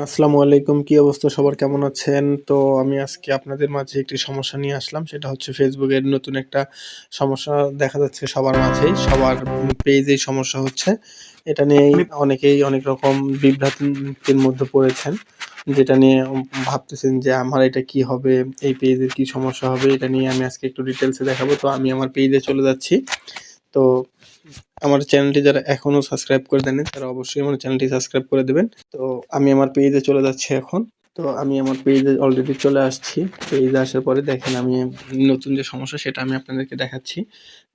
আসসালামু আলাইকুম কি অবস্থা? সবার কেমন আছেন? তো আমি আজকে আপনাদের মাঝে একটি সমস্যা নিয়ে আসলাম। সেটা হচ্ছে ফেসবুকের নতুন একটা সমস্যা দেখা যাচ্ছে সবার মাঝেই সবার পেজেই সমস্যা হচ্ছে। এটা নিয়ে অনেকেই অনেক রকম বিভ্রান্তির মধ্যে পড়েছেন যেটা নিয়ে ভাবতেছেন যে আমার এটা কি হবে এই পেজের কি সমস্যা হবে এটা নিয়ে আমি আজকে একটু ডিটেলসে দেখাবো। তো আমি আমার পেজে চলে যাচ্ছি। তো আমার চ্যানেলটি যারা এখনও সাবস্ক্রাইব করে দেননি, তারা অবশ্যই আমার চ্যানেলটি সাবস্ক্রাইব করে দেবেন। তো আমি আমার পেজে চলে যাচ্ছি এখন। তো আমি আমার পেজে অলরেডি চলে আসছি। পেজে আসার পরে দেখেন আমি নতুন যে সমস্যা, সেটা আমি আপনাদেরকে দেখাচ্ছি।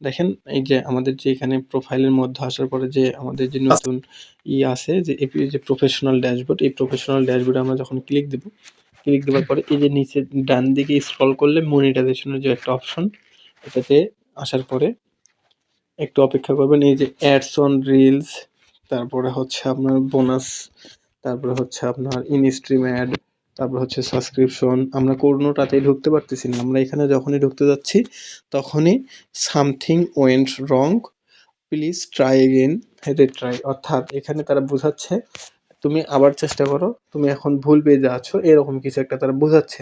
দেখেন, এই যে আমাদের যে এখানে প্রোফাইলের মধ্যে আসার পরে যে আমাদের যে নতুন ই আছে, যে যে প্রফেশনাল ড্যাশবোর্ড এই প্রফেশনাল ড্যাশবোর্ডে আমরা যখন ক্লিক দেব ক্লিক দেওয়ার পরে এই যে নিচে ডান দিকে স্ক্রল করলে মনিটাইজেশনের যে একটা অপশন এটাতে আসার পরে একটু অপেক্ষা করবেন, এই যে অ্যাডস অন রিলস তারপরে হচ্ছে আপনার বোনাস তারপরে হচ্ছে আপনার ইনস্ট্রিম অ্যাড তারপর হচ্ছে সাবস্ক্রিপশন আমরা কোনোটাতেই ঢুকতে পারতেছি না। আমরা এখানে যখনই ঢুকতে যাচ্ছি, তখনই something went wrong please try again হেডে ট্রাই অর্থাৎ এখানে তারা বোঝাচ্ছে, তুমি আবার চেষ্টা করো, তুমি এখন ভুল পেয়ে আছো, এরকম কিছু একটা তারা বোঝাচ্ছে।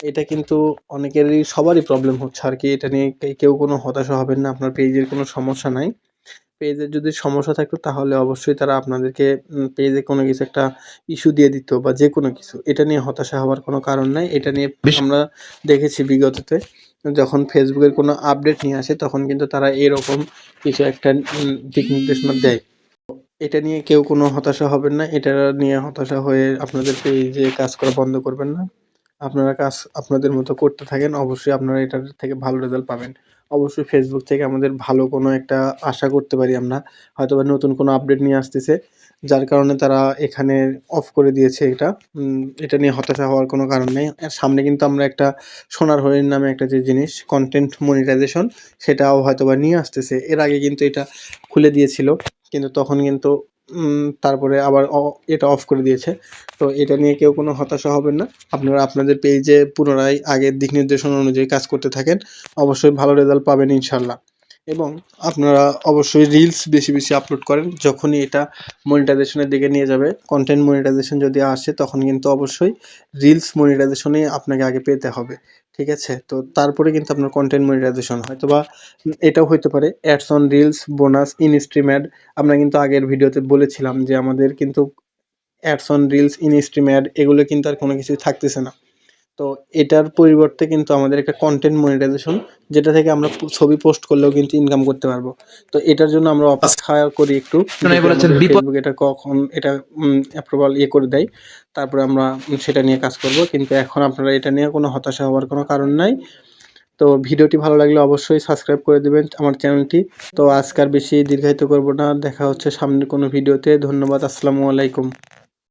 এটা কিন্তু অনেকেরই সবারই প্রবলেম হচ্ছে আর কি। এটা নিয়ে কেউ কোনো হতাশা হবেন না আপনার পেজের কোনো সমস্যা নাই। পেজের যদি সমস্যা থাকতো তাহলে অবশ্যই তারা আপনাদেরকে পেজে কোনো কিছু একটা ইস্যু দিয়ে দিত বা যে কোনো কিছু। এটা নিয়ে হতাশা হওয়ার কোনো কারণ নাই। এটা নিয়ে আমরা দেখেছি বিগততে যখন ফেসবুকের কোনো আপডেট নিয়ে আসে তখন কিন্তু তারা এরকম কিছু একটা দিক নির্দেশনা দেয়। এটা নিয়ে কেউ কোনো হতাশা হবেন না। এটা নিয়ে হতাশা হয়ে আপনাদের পেজে কাজ করা বন্ধ করবেন না। আপনারা কাজ আপনাদের মতো করতে থাকেন, অবশ্যই আপনারা এটার থেকে ভালো রেজাল্ট পাবেন। অবশ্যই ফেসবুক থেকে আমাদের ভালো কোনো একটা আশা করতে পারি আমরা। হয়তো বা নতুন কোনো আপডেট নিয়ে আসতেছে, যার কারণে তারা এখানে অফ করে দিয়েছে এটা। এটা নিয়ে হতাশা হওয়ার কোনো কারণ নেই। সামনে কিন্তু আমরা একটা সোনার হরিণ নামে একটা যে জিনিস কন্টেন্ট মনিটাইজেশন সেটাও হয়তো বা নিয়ে আসতেছে। এর আগে কিন্তু এটা খুলে দিয়েছিল, কিন্তু তখন কিন্তু তারপরে আবার এটা অফ করে দিয়েছে। তো এটা নিয়ে কেউ কোনো হতাশা হবেন না। আপনারা আপনাদের পেজে পুনরায় আগের দিক নির্দেশনা অনুযায়ী কাজ করতে থাকেন। অবশ্যই ভালো রেজাল্ট পাবেন ইনশাল্লাহ এবং আপনারা অবশ্যই রিলস বেশি বেশি আপলোড করেন। যখনই এটা মনিটাইজেশনের দিকে নিয়ে যাবে কন্টেন্ট মনিটাইজেশন যদি আসে, তখন কিন্তু অবশ্যই রিলস মনিটাইজেশনেই আপনাকে আগে পেতে হবে। ঠিক আছে? তো তারপরে কিন্তু আপনার কন্টেন্ট মনিটাইজেশন হয়তো বা এটাও হইতে পারে। Ads on reels bonus in stream ad আমরা কিন্তু আগের ভিডিওতে বলেছিলাম যে আমাদের কিন্তু ads on reels in stream ad এগুলো কিন্তু আর কোনো কিছুই থাকতেছে না। তো এটার পরিবর্তে কিন্তু আমাদের একটা কন্টেন্ট মনিটাইজেশন যেটা থেকে আমরা ছবি পোস্ট করলেও কিন্তু ইনকাম করতে পারব। তো এটার জন্য আমরা অপেক্ষা করি একটু। এটা কখন এটা অ্যাপ্রুভাল ইয়ে করে দেয়। তারপরে আমরা সেটা নিয়ে কাজ করব। কিন্তু এখন আপনারা এটা নিয়ে কোনো হতাশা হওয়ার কোনো কারণ নাই। তো ভিডিওটি ভালো লাগলে অবশ্যই সাবস্ক্রাইব করে দেবেন আমার চ্যানেলটি। তো আজকার বেশি দীর্ঘায়িত করব না। দেখা হচ্ছে সামনের কোনো ভিডিওতে। ধন্যবাদ। আসসালামু আলাইকুম।